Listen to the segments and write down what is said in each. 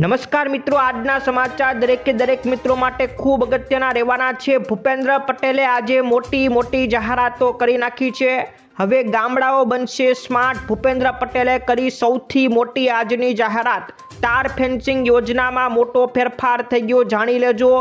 નમસ્કાર મિત્રો, આજના સમાચાર દરેકે દરેક મિત્રો માટે ખૂબ અગત્યના રહેવાના છે. ભૂપેન્દ્ર પટેલે આજે મોટી મોટી જાહેરાતો કરી નાખી છે. હવે ગામડાઓ બનશે સ્માર્ટ. ભૂપેન્દ્ર પટેલે કરી સૌથી મોટી આજની જાહેરાત. તાર ફેન્સિંગ યોજનામાં મોટો ફેરફાર થઈ ગયો, જાણી લેજો.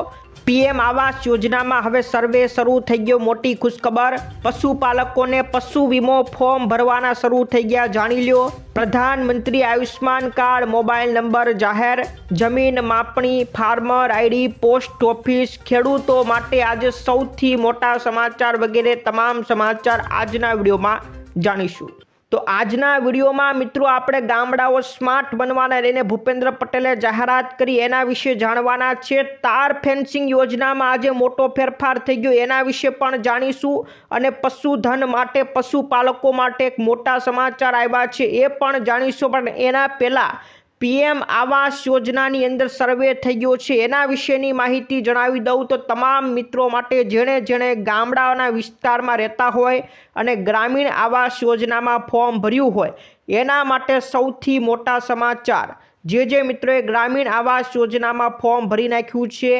પીએમ આવાસ યોજનામાં હવે સર્વે શરૂ થઈ ગયો. મોટી ખુશખબર. પશુપાલકોને પશુ વીમો ફોર્મ ભરવાના શરૂ થઈ ગયા. જાણી લ્યો, પ્રધાનમંત્રી આયુષ્માન કાર્ડ, મોબાઈલ નંબર જાહેર. જમીન માપણી, ફાર્મર આઈડી, પોસ્ટ ઓફિસ, ખેડૂતો માટે આજે સૌથી મોટા સમાચાર વગેરે. તમામ સમાચાર આજના વિડીયોમાં જાણીશું. તો આજના વિડીયોમાં મિત્રો આપણે ગામડાઓ સ્માર્ટ બનવાના લઈને ભૂપેન્દ્ર પટેલે જાહેરાત કરી એના વિશે જાણવાના છે. તાર ફેન્સિંગ યોજનામાં આજે મોટો ફેરફાર થઈ ગયો. એના વિશે પણ જાણીશું અને પશુધન માટે, પશુપાલકો માટે એક મોટા સમાચાર આવ્યા છે. એ પણ જાણીશું. પણ એના પહેલાં પીએમ આવાસ યોજનાની અંદર સર્વે થઈ ગયો છે. એના વિશેની માહિતી જણાવી દઉં તો તમામ મિત્રો માટે જેણે જેણે ગામડાઓના વિસ્તારમાં રહેતા હોય અને ગ્રામીણ આવાસ યોજનામાં ફોર્મ ભર્યું હોય એના માટે સૌથી મોટા સમાચાર. જે જે મિત્રોએ ગ્રામીણ આવાસ યોજનામાં ફોર્મ ભરી નાખ્યું છે,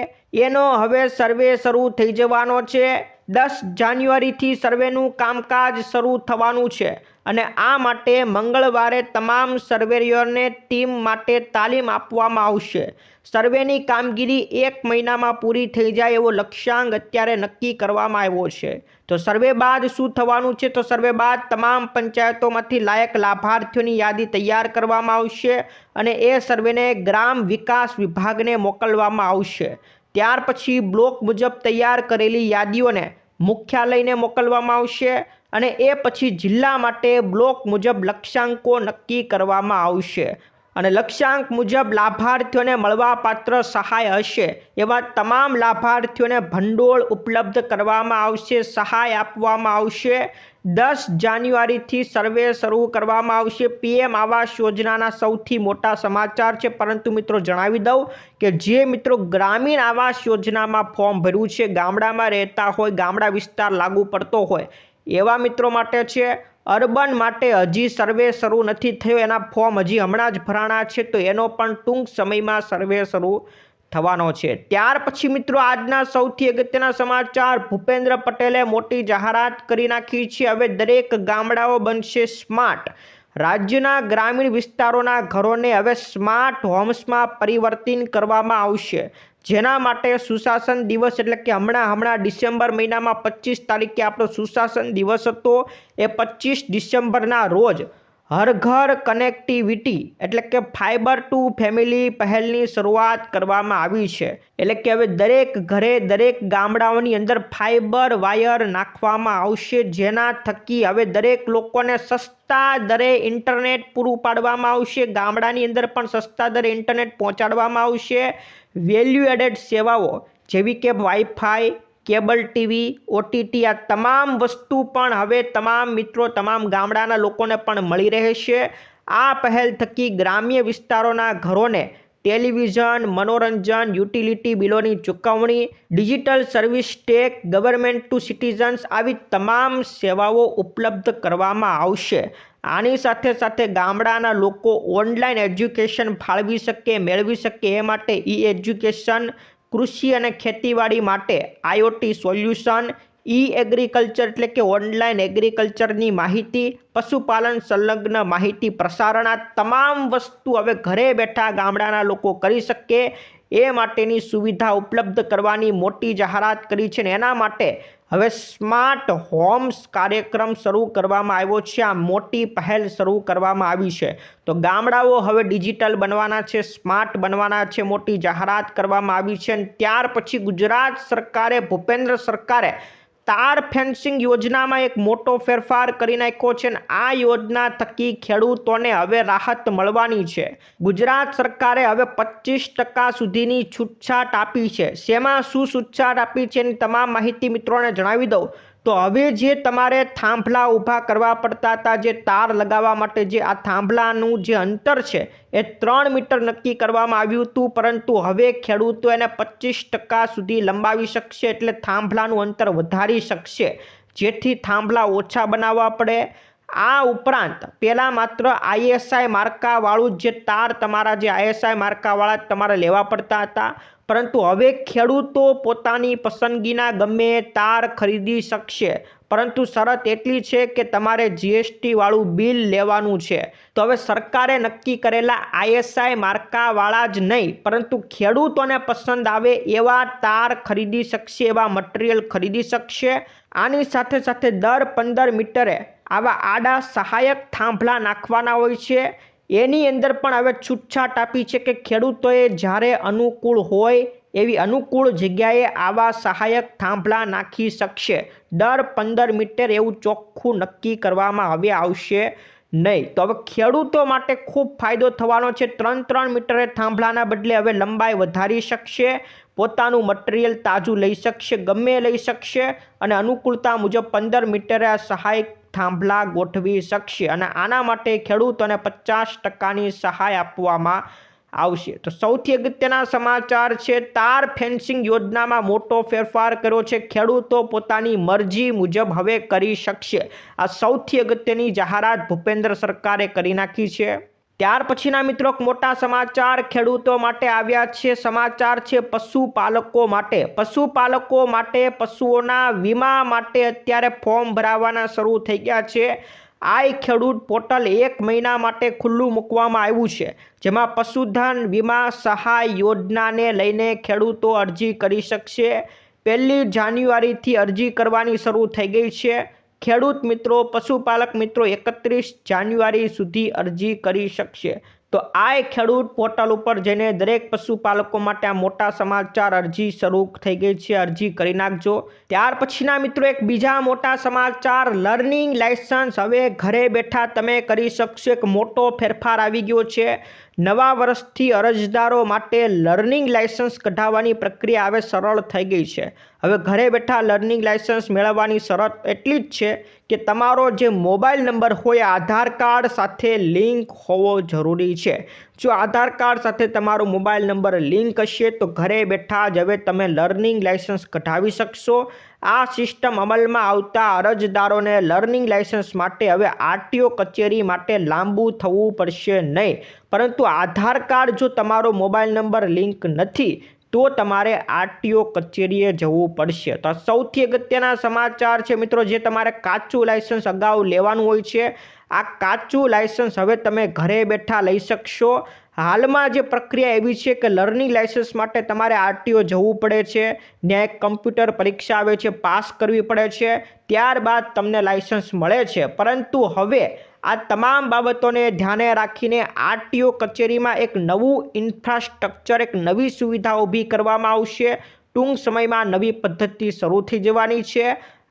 એનો હવે સર્વે શરૂ થઈ જવાનો છે. દસ જાન્યુઆરીથી સર્વેનું કામકાજ શરૂ થવાનું છે અને આ માટે મંગળવારે તમામ સર્વેયરને ટીમ માટે તાલીમ આપવામાં આવશે. સર્વેની કામગીરી એક મહિનામાં પૂરી થઈ જાય એવો લક્ષ્યાંક અત્યારે નક્કી કરવામાં આવ્યો છે. તો સર્વે બાદ શું થવાનું છે? તો સર્વે બાદ તમામ પંચાયતોમાંથી લાયક લાભાર્થીઓની યાદી તૈયાર કરવામાં આવશે અને એ સર્વેને ગ્રામ વિકાસ વિભાગને મોકલવામાં આવશે. ત્યાર પછી બ્લોક મુજબ તૈયાર કરેલી યાદીઓને મુખ્યાલયને મોકલવામાં આવશે અને એ પછી જિલ્લા માટે બ્લોક મુજબ લક્ષ્યાંકો નક્કી કરવામાં આવશે. અને લક્ષ્યાંક મુજબ લાભાર્થીઓને મળવાપાત્ર સહાય હશે એવા તમામ લાભાર્થીઓને ભંડોળ ઉપલબ્ધ કરવામાં આવશે, સહાય આપવામાં આવશે દસ જાન્યુઆરીથી સર્વે શરૂ કરવામાં આવશે. પીએમ આવાસ યોજનાના સૌથી મોટા સમાચાર છે. પરંતુ મિત્રો જણાવી દઉં કે જે મિત્રો ગ્રામીણ આવાસ યોજનામાં ફોર્મ ભર્યું છે, ગામડામાં રહેતા હોય, ગામડા વિસ્તાર લાગુ પડતો હોય, એવા મિત્રો માટે છે. અર્બન માટે હજી સર્વે શરૂ નથી થયો. એના ફોર્મ હજી હમણાં જ ભરાણા છે. તો એનો પણ ટૂંક સમયમાં સર્વે શરૂ થવાનો છે. ત્યાર પછી મિત્રો આજના સૌથી અગત્યના સમાચાર. ભૂપેન્દ્ર પટેલે મોટી જાહેરાત કરી નાખી છે. હવે દરેક ગામડાઓ બનશે સ્માર્ટ. રાજ્યના ગ્રામીણ વિસ્તારોના ઘરોને હવે સ્માર્ટ હોમ્સમાં પરિવર્તન કરવામાં આવશે. જેના માટે સુશાસન દિવસ એટલે કે હમણાં હમણાં ડિસેમ્બર મહિનામાં પચીસ તારીખે આપણો સુશાસન દિવસ હતો. એ પચીસ ડિસેમ્બરના રોજ હર ઘર કનેક્ટિવિટી એટલે કે ફાઇબર ટુ ફેમિલી પહેલની શરૂઆત કરવામાં આવી છે. એટલે કે હવે દરેક ઘરે દરેક ગામડાઓની અંદર ફાઇબર વાયર નાખવામાં આવશે. જેના થકી હવે દરેક લોકોને સસ્તા દરે ઇન્ટરનેટ પૂરું પાડવામાં આવશે. ગામડાની અંદર પણ સસ્તા દરે ઇન્ટરનેટ પહોંચાડવામાં આવશે. વેલ્યુ એડેડ સેવાઓ જેવી કે વાઈફાઈ કેબલ ટીવી, ઓટીટી આ તમામ વસ્તુ પણ હવે તમામ મિત્રો, તમામ ગામડાના લોકોને પણ મળી રહેશે આ પહેલ થકી ગ્રામ્ય વિસ્તારોના ઘરોને ટેલિવિઝન, મનોરંજન, યુટિલિટી બિલોની ચૂકવણી, digital service tech, government to citizens આવી તમામ સેવાઓ ઉપલબ્ધ કરવામાં આવશે. આની સાથે સાથે ગામડાના લોકો ઓનલાઈન એજ્યુકેશન ફાળવી શકે, મેળવી શકે એ માટે ઈ એજ્યુકેશન કૃષિ અને ખેતીવાડી માટે આઈઓટી સોલ્યુશન ઈ એગ્રીકલ્ચર એટલે કે ઓનલાઈન એગ્રીકલ્ચરની માહિતી, પશુપાલન સંલગ્ન માહિતી પ્રસારણ, આ તમામ વસ્તુ હવે ઘરે બેઠા ગામડાના લોકો કરી શકે. એ માટેની સુવિધા ઉપલબ્ધ કરવાની મોટી જાહેરાત કરી છે ને એના માટે હવે સ્માર્ટ હોમ્સ કાર્યક્રમ શરૂ કરવામાં આવ્યો છે. આ મોટી પહેલ શરૂ કરવામાં આવી છે. તો ગામડાઓ હવે ડિજિટલ બનવાના છે, સ્માર્ટ બનવાના છે, મોટી જાહેરાત કરવામાં આવી છે અને ત્યાર પછી ગુજરાત સરકારે, ભૂપેન્દ્ર સરકારે તાર ફેન્સિંગ યોજનામાં એક મોટો ફેરફાર કરી નાખ્યો છે અને આ યોજના થકી ખેડૂતોને હવે રાહત મળવાની છે. ગુજરાત સરકારે હવે પચીસ ટકા સુધીની છૂટછાટ આપી છે. શેમાં શું છૂટછાટ આપી છે એની તમામ માહિતી મિત્રોને જણાવી દઉં. તો હવે જે તમારે થાંભલા ઊભા કરવા પડતા હતા, જે તાર લગાવવા માટે જે આ થાંભલાનું જે અંતર છે, એ ત્રણ મીટર નક્કી કરવામાં આવ્યું હતું, પરંતુ હવે ખેડૂતો એને પચીસ ટકા સુધી લંબાવી શકશે, એટલે થાંભલાનું અંતર વધારી શકશે. જેથી થાંભલા ઓછા બનાવવા પડે આ ઉપરાંત પહેલાં માત્ર આઈએસઆઈ માર્કાવાળું જે તાર તમારા જે આઈએસઆઈ માર્કાવાળા તમારે લેવા પડતા હતા, પરંતુ હવે ખેડૂતો પોતાની પસંદગીના ગમે તાર ખરીદી શકશે. પરંતુ શરત એટલી છે કે તમારે જીએસટીવાળું બિલ લેવાનું છે. તો હવે સરકારે નક્કી કરેલા આઈએસઆઈ માર્કાવાળા જ નહીં, પરંતુ ખેડૂતોને પસંદ આવે એવા તાર ખરીદી શકશે, એવા મટીરિયલ ખરીદી શકશે. આની સાથે સાથે દર પંદર મીટરે આવા આડા સહાયક થાંભલા નાખવાના હોય છે. એની અંદર પણ હવે છૂટછાટ આપી છે કે ખેડૂતોએ જ્યારે અનુકૂળ હોય એવી અનુકૂળ જગ્યાએ આવા સહાયક થાંભલા નાખી શકશે. દર પંદર મીટર એવું ચોખ્ખું નક્કી કરવામાં હવે આવશે નહીં. તો હવે ખેડૂતો માટે ખૂબ ફાયદો થવાનો છે. ત્રણ ત્રણ મીટરે થાંભલાના બદલે હવે લંબાઈ વધારી શકશે, પોતાનું મટીરિયલ તાજું લઈ શકશે, ગમે લઈ શકશે અને અનુકૂળતા મુજબ પંદર મીટરે આ સહાયક થાંભલા ગોઠવી શકશે અને આના માટે ખેડૂતોને પચાસ ટકાની સહાય આપવામાં આવશે. તો સૌથી અગત્યના સમાચાર છે, તાર ફેન્સિંગ યોજનામાં મોટો ફેરફાર કર્યો છે. ખેડૂતો પોતાની મરજી મુજબ હવે કરી શકશે. આ સૌથી અગત્યની જાહેરાત ભૂપેન્દ્ર સરકારે કરી નાખી છે. ત્યાર પછીના મિત્રો મોટા સમાચાર ખેડૂતો માટે આવ્યા છે. સમાચાર છે પશુપાલકો માટે. પશુપાલકો માટે પશુઓના વીમા માટે અત્યારે ફોર્મ ભરાવાના શરૂ થઈ ગયા છે. આઈ ખેડૂત પોર્ટલ એક મહિના માટે ખુલ્લું મૂકવામાં આવ્યું છે, જેમાં પશુધન વીમા સહાય યોજનાને લઈને ખેડૂતો અરજી કરી શકશે. પહેલી જાન્યુઆરીથી અરજી કરવાની શરૂ થઈ ગઈ છે. ખેડૂત મિત્રો પશુપાલક મિત્રો એકત્રીસ જાન્યુઆરી સુધી અરજી કરી શકશે. તો આ ખેડૂત પોર્ટલ ઉપર જઈને દરેક પશુપાલકો માટે આ મોટા સમાચાર અરજી શરૂ થઈ ગઈ છે. અરજી કરી નાખજો. ત્યાર પછીના મિત્રો એક બીજા મોટા સમાચાર. લર્નિંગ લાયસન્સ હવે ઘરે બેઠા તમે કરી શકશો. એક મોટો ફેરફાર આવી ગયો છે. નવા વર્ષથી અરજદારો માટે લર્નિંગ લાયસન્સ કઢાવવાની પ્રક્રિયા હવે સરળ થઈ ગઈ છે. હવે ઘરે બેઠા લર્નિંગ લાયસન્સ મેળવવાની શરત એટલી જ છે કે તમારો જે મોબાઈલ નંબર હોય, આધાર કાર્ડ સાથે લિંક હોવો જરૂરી છે. જો આધાર કાર્ડ સાથે તમારો મોબાઈલ નંબર લિંક હશે, તો ઘરે બેઠા જ હવે તમે લર્નિંગ લાઇસન્સ કઢાવી શકશો. આ સિસ્ટમ અમલમાં આવતા અરજદારોને લર્નિંગ લાઇસન્સ માટે હવે આરટીઓ કચેરી માટે લાંબુ થવું પડશે નહીં. પરંતુ આધાર કાર્ડ જો તમારો મોબાઈલ નંબર લિંક નથી તો તમારે આરટીઓ કચેરીએ જવું પડશે. તો સૌથી અગત્યના સમાચાર છે મિત્રો, જે તમારે કાચું લાયસન્સ અગાઉ લેવાનું હોય છે. આ કાચું લાયસન્સ હવે તમે ઘરે બેઠા લઈ શકશો. હાલમાં જે પ્રક્રિયા એવી છે કે લર્નિંગ લાયસન્સ માટે તમારે આરટીઓ જવું પડે છે. એક કમ્પ્યુટર પરીક્ષા આવે છે, પાસ કરવી પડે છે. ત્યારબાદ તમને લાયસન્સ મળે છે. પરંતુ હવે આ તમામ બાબતોને ધ્યાને રાખીને આરટીઓ કચેરીમાં એક નવું ઇન્ફ્રાસ્ટ્રક્ચર, એક નવી સુવિધા ઊભી કરવામાં આવશે. ટૂંક સમયમાં નવી પદ્ધતિ શરૂ થઈ જવાની છે.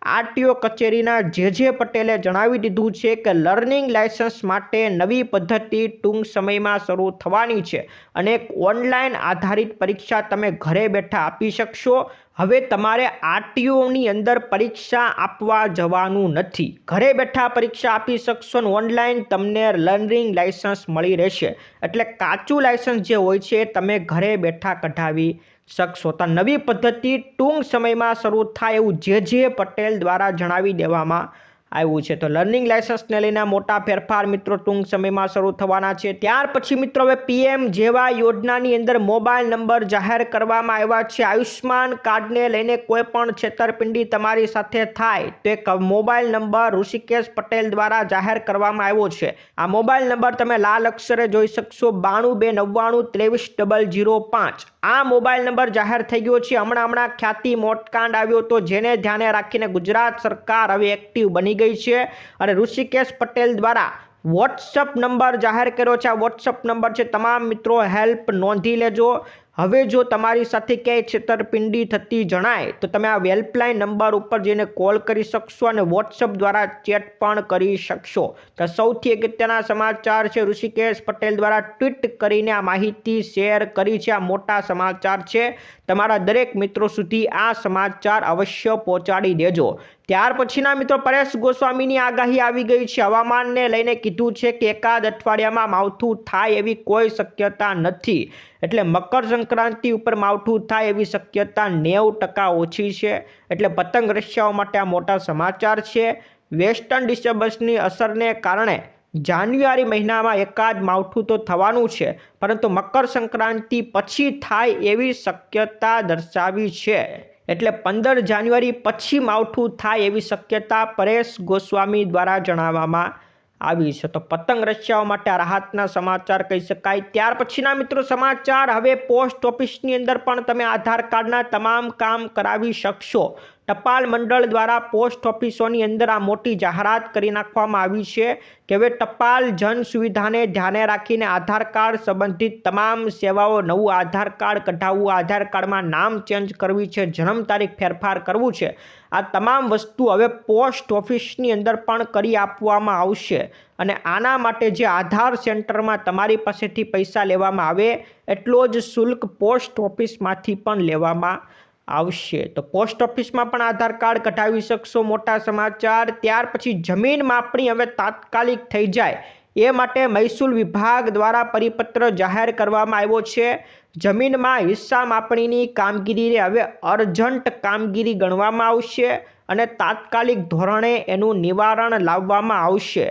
આરટીઓ કચેરીના જે જે પટેલે જણાવી દીધું છે કે લર્નિંગ લાયસન્સ માટે નવી પદ્ધતિ ટૂંક સમયમાં શરૂ થવાની છે અને એક ઓનલાઈન આધારિત પરીક્ષા તમે ઘરે બેઠા આપી શકશો. હવે તમારે આરટીઓની અંદર પરીક્ષા આપવા જવાનું નથી. ઘરે બેઠા પરીક્ષા આપી શકશો અને ઓનલાઈન તમને લર્નિંગ લાયસન્સ મળી રહેશે. એટલે કાચું લાયસન્સ જે હોય છે તમે ઘરે બેઠા કઢાવી શકશો. તો નવી પદ્ધતિ ટૂંક સમયમાં શરૂ થાય એવું જે જે પટેલ દ્વારા જણાવી દેવામાં આવ્યું છે. તો લર્નિંગ લાયસન્સને લઈને મોટા ફેરફાર મિત્રો ટૂંક સમયમાં શરૂ થવાના છે. ત્યાર પછી મિત્રો હવે પીએમ જેવા યોજનાની અંદર મોબાઈલ નંબર જાહેર કરવામાં આવ્યા છે. આયુષ્માન કાર્ડને લઈને કોઈ પણ છેતરપિંડી તમારી સાથે થાય તો એક મોબાઈલ નંબર ઋષિકેશ પટેલ દ્વારા જાહેર કરવામાં આવ્યો છે. આ મોબાઈલ નંબર તમે લાલ અક્ષરે જોઈ શકશો બાણું બે નવ્વાણું ત્રેવીસ ડબલ જીરો પાંચ. આ મોબાઈલ નંબર જાહેર થઈ ગયો છે. હમણાં હમણાં ખ્યાતિ મોટકાંડ આવ્યો તો જેને ધ્યાને રાખીને ગુજરાત સરકાર હવે એક્ટિવ બની ગઈ છે અને ઋષિકેશ પટેલ દ્વારા વોટ્સઅપ નંબર જાહેર કર્યો છે. આ વોટ્સઅપ નંબર છે. તમામ મિત્રો હેલ્પ નોંધી લેજો. હવે જો તમારી સાથે ક્યાંય છેતરપિંડી થતી જણાય, તો તમે આ હેલ્પલાઇન નંબર ઉપર જઈને કોલ કરી શકશો અને વોટ્સઅપ દ્વારા ચેટ પણ કરી શકશો. તો સૌથી અગત્યના સમાચાર છે, ઋષિકેશ પટેલ દ્વારા ટ્વીટ કરીને આ માહિતી શેર કરી છે. આ મોટા સમાચાર છે. તમારા દરેક મિત્રો સુધી આ સમાચાર અવશ્ય પહોંચાડી દેજો. ત્યાર પછીના મિત્રો પરેશ ગોસ્વામીની આગાહી આવી ગઈ છે. હવામાનને લઈને કીધું છે કે એકાદ અઠવાડિયામાં માવઠું થાય એવી કોઈ શક્યતા નથી. એટલે મકર સંક્રાંતિ ઉપર માવઠું થાય એવી શક્યતા નેવું ટકા ઓછી છે. એટલે પતંગ રશિયાઓ માટે આ મોટા સમાચાર છે. વેસ્ટર્ન ડિસ્ટર્બન્સની અસરને કારણે જાન્યુઆરી મહિનામાં એકાદ માવઠું તો થવાનું છે, પરંતુ મકર સંક્રાંતિ પછી થાય એવી શક્યતા દર્શાવી છે. એટલે પંદર જાન્યુઆરી પછી માવઠું થાય એવી શક્યતા પરેશ ગોસ્વામી દ્વારા જણાવવામાં આવી છે. તો પતંગ રશિયાઓ માટે રાહતના સમાચાર કહી શકાય. ત્યાર પછીના મિત્રો સમાચાર. હવે પોસ્ટ ઓફિસની અંદર પણ તમે આધાર કાર્ડના તમામ કામ કરાવી શકશો. ટપાલ મંડળ દ્વારા પોસ્ટ ઓફિસોની અંદર આ મોટી જાહેરાત કરી નાખવામાં આવી છે કે હવે ટપાલ જન સુવિધાને ધ્યાને રાખીને આધાર કાર્ડ સંબંધિત તમામ સેવાઓ નવું આધાર કાર્ડ કઢાવવું, આધાર કાર્ડમાં નામ ચેન્જ કરવી છે, જન્મ તારીખ ફેરફાર કરવું છે. આ તમામ વસ્તુ હવે પોસ્ટ ઓફિસની અંદર પણ કરી આપવામાં આવશે અને આના માટે જે આધાર સેન્ટરમાં તમારી પાસેથી પૈસા લેવામાં આવે એટલો જ શુલ્ક પોસ્ટ ઓફિસમાંથી પણ લેવામાં આવશે. તો પોસ્ટ ઓફિસમાં પણ આધાર કાર્ડ કઢાવી શકશો, મોટા સમાચાર. ત્યાર પછી જમીન માપણી હવે તાત્કાલિક થઈ જાય. એ માટે મહેસૂલ વિભાગ દ્વારા પરિપત્ર જાહેર કરવામાં આવ્યો છે. જમીનમાં હિસ્સા માપણીની કામગીરીને હવે અર્જન્ટ કામગીરી ગણવામાં આવશે. અને તાત્કાલિક ધોરણે એનું નિવારણ લાવવામાં આવશે.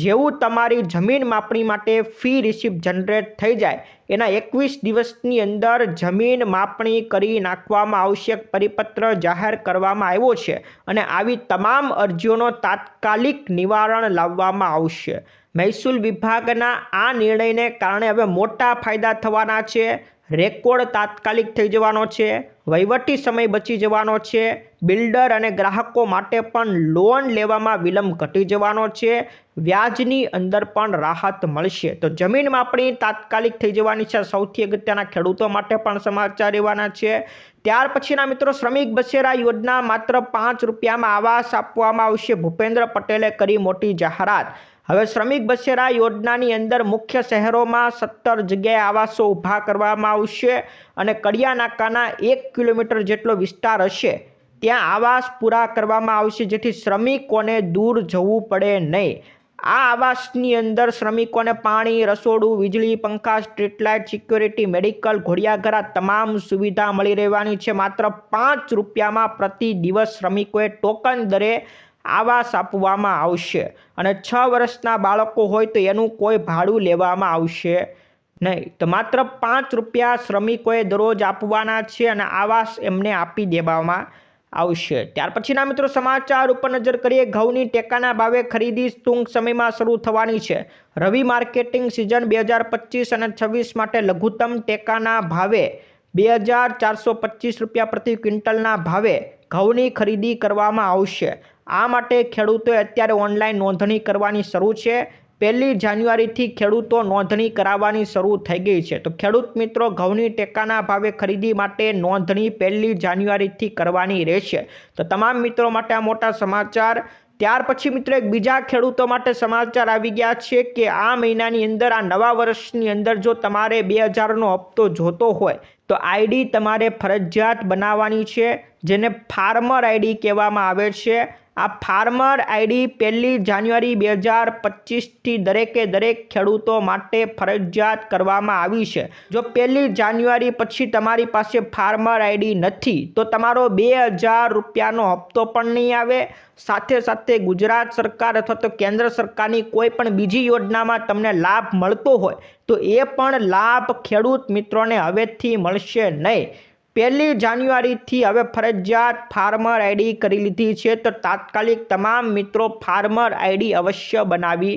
જેવું તમારી જમીન માપણી માટે ફી રિસિપ્ટ જનરેટ થઈ જાય, એના એકવીસ દિવસની અંદર જમીન માપણી કરી નાખવામાં આવશ્યક પરિપત્ર જાહેર કરવામાં આવ્યો છે અને આવી તમામ અરજીઓનો તાત્કાલિક નિવારણ લાવવામાં આવશે. મહેસૂલ વિભાગના આ નિર્ણયને કારણે હવે મોટા ફાયદા થવાના છે. રેકોર્ડ તાત્કાલિક થઈ જવાનો છે. વહીવટી સમય બચી જવાનો છે. બિલ્ડર અને ગ્રાહકો માટે પણ લોન લેવામાં વિલંબ ઘટી જવાનો છે. વ્યાજની અંદર પણ રાહત મળશે. તો જમીન માપણી તાત્કાલિક થઈ જવાની છે. સૌથી અગત્યના ખેડૂતો માટે પણ સમાચાર રહેવાના છે. ત્યાર પછીના મિત્રો, શ્રમિક બસેરા યોજના માત્ર પાંચ રૂપિયામાં આવાસ આપવામાં આવશે. ભૂપેન્દ્ર પટેલે કરી મોટી જાહેરાત. હવે શ્રમિક બસેરા યોજનાની અંદર મુખ્ય શહેરોમાં સત્તર જગ્યાએ આવાસો ઊભા કરવામાં આવશે અને કડિયા નાકાના એક કિલોમીટર જેટલો વિસ્તાર હશે. ત્યાં આવાસ પૂરા કરવામાં આવશે, જેથી શ્રમિકોને દૂર જવું પડે નહીં. આ આવાસની અંદર શ્રમિકોને પાણી, રસોડું, વીજળી, પંખા સ્ટ્રીટ લાઇટ સિક્યોરિટી, મેડિકલ, ઘોડિયાઘરા તમામ સુવિધા મળી રહેવાની છે. માત્ર પાંચ રૂપિયામાં પ્રતિ દિવસ શ્રમિકોએ ટોકન દરે આવાસ આપવામાં આવશે. અને છ વર્ષના બાળકો હોય તો એનું કોઈ ભાડું લેવામાં આવશે નહીં. તો માત્ર પાંચ રૂપિયા શ્રમિકોએ દરરોજ આપવાના છે અને આવાસ એમને આપી દેવામાં આવશે. ત્યાર પછીના મિત્રો સમાચાર ઉપર નજર કરીએ. ઘઉંની ટેકાના ભાવે ખરીદી ટૂંક સમયમાં શરૂ થવાની છે. રવિ માર્કેટિંગ સિઝન બે હજાર પચીસ અને છવ્વીસ માટે લઘુત્તમ ટેકાના ભાવે બે હજાર ચારસો પચીસ રૂપિયા પ્રતિ ક્વિન્ટલના ભાવે ઘઉંની ખરીદી કરવામાં આવશે. આ માટે ખેડૂતોએ અત્યારે ઓનલાઈન નોંધણી કરવાની શરૂ છે. પહેલી જાન્યુઆરીથી ખેડૂતો નોંધણી કરાવવાની શરૂ થઈ ગઈ છે. તો ખેડૂત મિત્રો, ઘઉંની ટેકાના ભાવે ખરીદી માટે નોંધણી પહેલી જાન્યુઆરીથી કરવાની રહેશે. તો તમામ મિત્રો માટે આ મોટા સમાચાર. ત્યાર પછી મિત્રો, એક બીજા ખેડૂતો માટે સમાચાર આવી ગયા છે કે આ મહિનાની અંદર, આ નવા વર્ષની અંદર જો તમારે બે હજારનો હપ્તો જોતો હોય, તો આઈડી તમારે ફરજિયાત બનાવવાની છે, જેને ફાર્મર આઈડી કહેવામાં આવે છે. આ ફાર્મર આઈડી પહેલી જાન્યુઆરી બે હજાર પચીસથી દરેકે દરેક ખેડૂતો માટે ફરજિયાત કરવામાં આવી છે. જો પહેલી જાન્યુઆરી પછી તમારી પાસે ફાર્મર આઈડી નથી, તો તમારો બે હજાર રૂપિયાનો હપ્તો પણ નહીં આવે. સાથે સાથે ગુજરાત સરકાર અથવા તો કેન્દ્ર સરકારની કોઈ પણ બીજી યોજનામાં તમને લાભ મળતો હોય, તો એ પણ લાભ ખેડૂત મિત્રોને હવેથી મળશે નહીં. પહેલી જાન્યુઆરીથી હવે ફરજિયાત ફાર્મર આઈડી કરી લીધી છે. તો તાત્કાલિક તમામ મિત્રો ફાર્મર આઈડી અવશ્ય બનાવી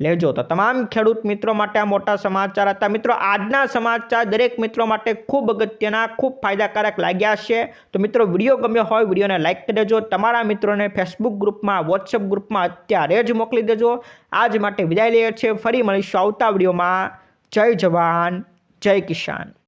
લેજો. તો તમામ ખેડૂત મિત્રો માટે આ મોટા સમાચાર હતા. મિત્રો, આજના સમાચાર દરેક મિત્રો માટે ખૂબ અગત્યના, ખૂબ ફાયદાકારક લાગ્યા છે. તો મિત્રો, વીડિયો ગમ્યો હોય વિડીયોને લાઇક કરી દેજો. તમારા મિત્રોને ફેસબુક ગ્રુપમાં વોટ્સઅપ ગ્રુપમાં અત્યારે જ મોકલી દેજો. આજ માટે વિદાય લઈએ છીએ. ફરી મળીશું આવતા વિડીયોમાં. જય જવાન, જય કિસાન.